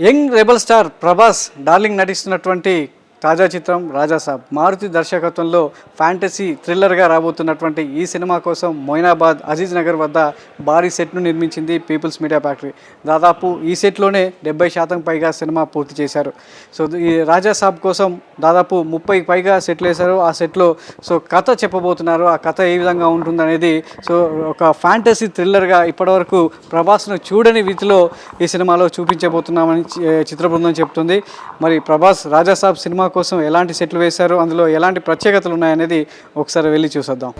Young rebel star Prabhas darling నటిస్తున్నటువంటి తాజా చిత్రం రాజాసాబ్ మారుతి దర్శకత్వంలో ఫ్యాంటసీ థ్రిల్లర్గా రాబోతున్నటువంటి ఈ సినిమా కోసం మొయినాబాద్ అజీజ్ నగర్ వద్ద భారీ సెట్ను నిర్మించింది పీపుల్స్ మీడియా ఫ్యాక్టరీ. దాదాపు ఈ సెట్లోనే డెబ్బై శాతం పైగా సినిమా పూర్తి చేశారు. సో ఈ రాజాసాబ్ కోసం దాదాపు ముప్పై పైగా సెట్లు వేశారు. ఆ సెట్లో సో కథ చెప్పబోతున్నారు. ఆ కథ ఏ విధంగా ఉంటుందనేది సో ఒక ఫ్యాంటసీ థ్రిల్లర్గా ఇప్పటివరకు ప్రభాస్ను చూడని రీతిలో ఈ సినిమాలో చూపించబోతున్నామని చిత్ర బృందం చెప్తుంది. మరి ప్రభాస్ రాజాసాబ్ సినిమా కోసం ఎలాంటి సెట్లు వేశారు అందులో ఎలాంటి ప్రత్యేకతలు ఉన్నాయనేది ఒకసారి వెళ్ళి చూసేద్దాం.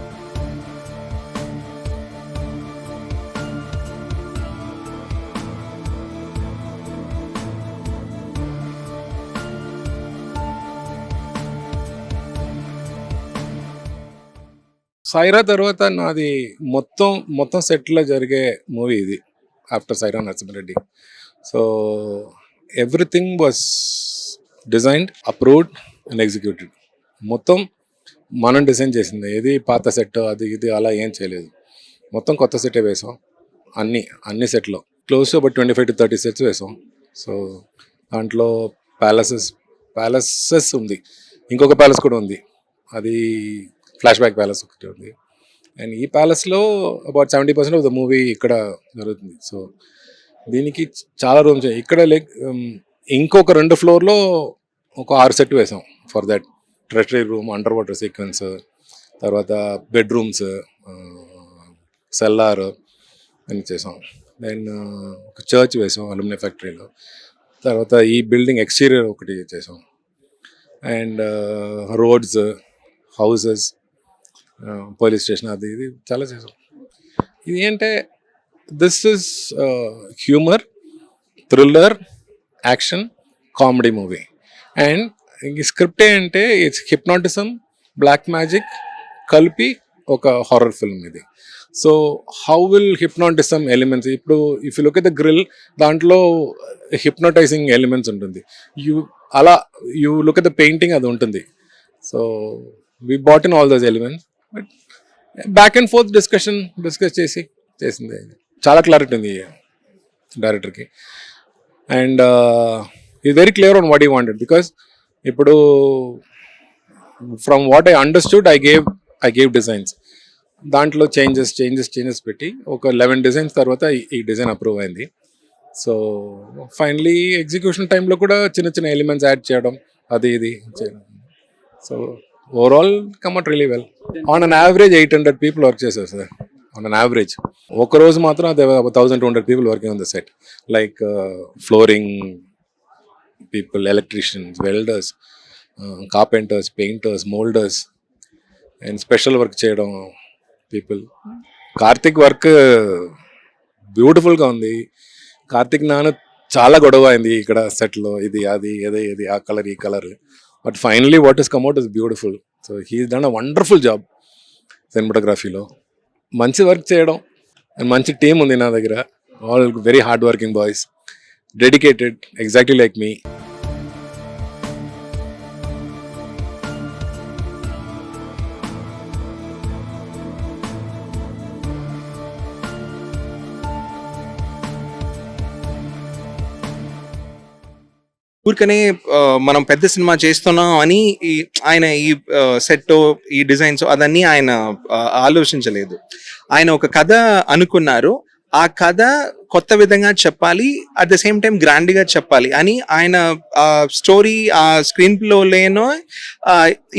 సైరా తర్వాత నాది మొత్తం మొత్తం సెట్లో జరిగే మూవీ ఇది after Sye Raa Narasimha Reddy. So everything was designed approved and executed. మొత్తం మనం డిజైన్ చేసింది. ఏది పాత సెట్ అది ఇది అలా ఏం చేయలేదు. మొత్తం కొత్త సెటే వేసాం. అన్ని అన్ని సెట్లో. క్లోజ్ ఒక twenty five to thirty sets వేసాం. సో దాంట్లో ప్యాలెసెస్ ప్యాలెసెస్ ఉంది. ఇంకొక ప్యాలెస్ కూడా ఉంది. అది ఫ్లాష్ బ్యాక్ ప్యాలెస్ ఒకటి ఉంది. అండ్ ఈ ప్యాలెస్లో about seventy percent of the movie ఇక్కడ జరుగుతుంది. సో దీనికి చాలా రూమ్స్ ఇక్కడ లైక్ ఇంకొక రెండు ఫ్లోర్లో ఒక ఆరు సెట్ వేసాం for that treasury room under water sequence తర్వాత బెడ్రూమ్స్ సెల్లార్ అని చేసాం. దెన్ ఒక చర్చ్ వేసాం అలుమినియం ఫ్యాక్టరీలో. తర్వాత ఈ బిల్డింగ్ ఎక్స్టీరియర్ ఒకటి చేసాం. And roads houses police station అది ఇది చాలా చేసాం. ఇది ఏంటంటే this is humour thriller action comedy movie and ఈ స్క్రిప్ట్ ఏంటంటే ఇట్స్ హిప్నాటిజం బ్లాక్ మ్యాజిక్ కలిపి ఒక హారర్ ఫిల్మ్ ఇది. So how will hypnotism elements ఇప్పుడు if you look at the grill దాంట్లో హిప్నటైజింగ్ ఎలిమెంట్స్ ఉంటుంది. యూ అలా you look at the painting అది ఉంటుంది. So we brought in all those elements but back and fourth discussion discuss చేసి చేసింది. చాలా clarity ఉంది డైరెక్టర్కి and is very clear on what he wanted because ఇప్పుడు from what I understood I gave I gave designs దాంట్లో changes changes changes పెట్టి ఒక eleven designs తర్వాత ఈ- డిజైన్ అప్రూవ్ అయింది. సో ఫైనలీ ఎగ్జిక్యూషన్ టైంలో కూడా చిన్న చిన్న ఎలిమెంట్స్ యాడ్ చేయడం అది ఇది చేయడం. So overall come out really well on an average eight hundred people work చేశారు సార్ ఆన్ అన్ యావరేజ్ ఒక రోజు మాత్రం అది thousand two hundred people working on the set like flooring people electricians welders carpenters painters moulders and special work చేయడం people Karthik work బ్యూటిఫుల్గా ఉంది. కార్తిక్ నాన్న చాలా గొడవ అయింది ఇక్కడ సెట్లో. ఇది అది ఏదో ఇది ఆ కలర్ ఈ colour. But finally what is come out is beautiful so he done a wonderful job సినిమాటోగ్రఫీలో మంచి వర్క్ చేయడం అండ్ మంచి టీం ఉంది నా దగ్గర. All very hard working boys dedicated exactly like మీ ఊరికనే ఆ, మనం పెద్ద సినిమా చేస్తున్నాం అని ఈ ఆయన ఈ సెట్ ఈ డిజైన్స్ అదన్నీ ఆయన ఆలోచించలేదు. ఆయన ఒక కథ అనుకున్నారు. ఆ కథ కొత్త విధంగా చెప్పాలి అట్ ద సేమ్ టైం గ్రాండ్గా చెప్పాలి అని ఆయన స్టోరీ ఆ స్క్రీన్లో లేనో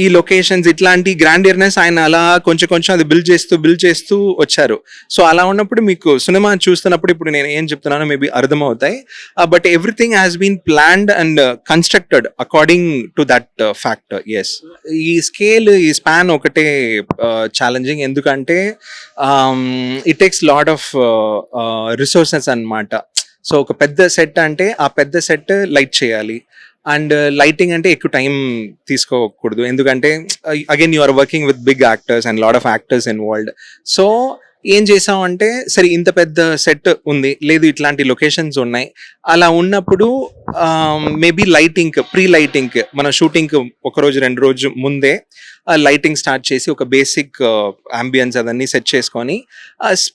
ఈ లొకేషన్స్ ఇట్లాంటి గ్రాండియర్నెస్ ఆయన అలా కొంచెం కొంచెం అది బిల్డ్ చేస్తూ బిల్డ్ చేస్తూ వచ్చారు. సో అలా ఉన్నప్పుడు మీకు సినిమా చూస్తున్నప్పుడు ఇప్పుడు నేను ఏం చెప్తున్నానో మేబీ అర్థమవుతాయి. But everything has been planned and constructed according to that factor as ఈ స్కేల్ ఈ స్పాన్ ఒకటే ఛాలెంజింగ్ ఎందుకంటే it takes lot of resources అన్నమాట. సో ఒక పెద్ద సెట్ అంటే ఆ పెద్ద సెట్ లైట్ చేయాలి. అండ్ లైటింగ్ uh, అంటే ఎక్కువ టైం తీసుకోకూడదు. ఎందుకంటే again you are working with big actors and lot of actors involved so ఏం చేసామంటే సరే ఇంత పెద్ద సెట్ ఉంది లేదు ఇట్లాంటి లొకేషన్స్ ఉన్నాయి. అలా ఉన్నప్పుడు మేబీ లైటింగ్ ప్రీ లైటింగ్ మన షూటింగ్ ఒక రోజు రెండు రోజు ముందే లైటింగ్ స్టార్ట్ చేసి ఒక బేసిక్ అంబియన్స్ అదన్నీ సెట్ చేసుకొని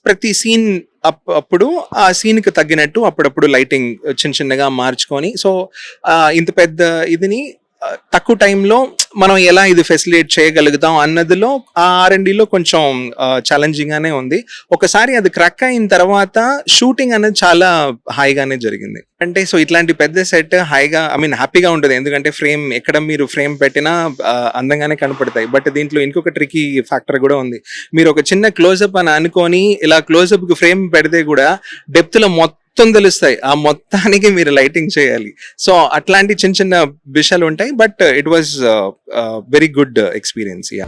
ప్రతి సీన్ అప్ అప్పుడు ఆ సీన్కి తగ్గినట్టు అప్పుడప్పుడు లైటింగ్ చిన్న చిన్నగా మార్చుకొని సో ఇంత పెద్ద ఇదిని తక్కువ టైంలో మనం ఎలా ఇది ఫెసిలిటేట్ చేయగలుగుతాం అన్నదిలో ఆ ఆర్ఎండిలో కొంచెం ఛాలెంజింగ్ గానే ఉంది. ఒకసారి అది క్రక్ అయిన తర్వాత షూటింగ్ అనేది చాలా హాయిగానే జరిగింది. అంటే సో ఇట్లాంటి పెద్ద సెట్ హాయిగా ఐ మీన్ హ్యాపీగా ఉంటుంది. ఎందుకంటే ఫ్రేమ్ ఎక్కడ మీరు ఫ్రేమ్ పెట్టినా అందంగానే కనపడతాయి. బట్ దీంట్లో ఇంకొక ట్రికీ ఫ్యాక్టర్ కూడా ఉంది. మీరు ఒక చిన్న క్లోజప్ అని అనుకొని ఇలా క్లోజప్ ఫ్రేమ్ పెడితే కూడా డెప్త్లో మొత్తం తెలుస్తాయి. ఆ మొత్తానికి మీరు లైటింగ్ చేయాలి. సో అట్లాంటి చిన్న చిన్న విషయాలు ఉంటాయి but it was very good experience ya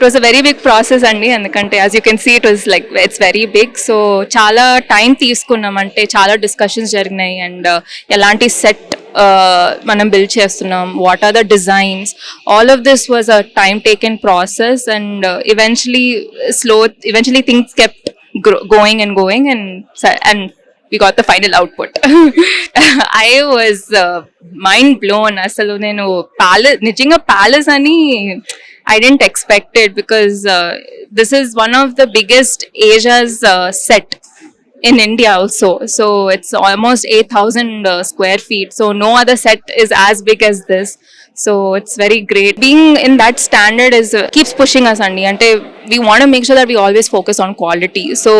it was a very big process అండి ఎందుకంటే as you can see it was like it's very big so చాలా టైం తీసుకున్నాం. అంటే చాలా డిస్కషన్స్ జరిగినాయి. అండ్ ఎలాంటి సెట్ మనం బిల్డ్ చేస్తున్నాం? What are the designs all of this was a time taken process and eventually slow eventually things kept going and going and and we got the final output I was mind blown అసలు నేను palace నిజంగా palace అని I didn't expect it because uh, this is one of the biggest Asia's uh, set in India also. So it's almost 8,000 uh, square feet. So no other set is as big as this. So it's very great. Being in that standard is uh, keeps pushing us, Andy. And we want to make sure that we always focus on quality. So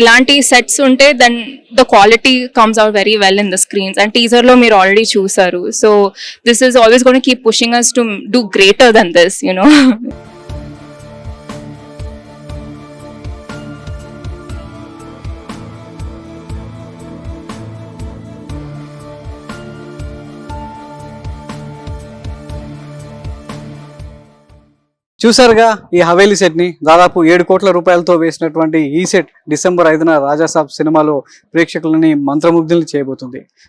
ilanti sets unte then the quality comes out very well in the screens. And teaser lo మీరు already చూసారు. So this is always going to keep pushing us to do greater than this, చూసారుగా ఈ హవేలీ సెట్ని దాదాపు ఏడు కోట్ల రూపాయలతో వేసినటువంటి ఈ సెట్ డిసెంబర్ ఐదున రాజాసాబ్ సినిమాలో ప్రేక్షకులని మంత్రముగ్ధుల్ని చేయబోతుంది.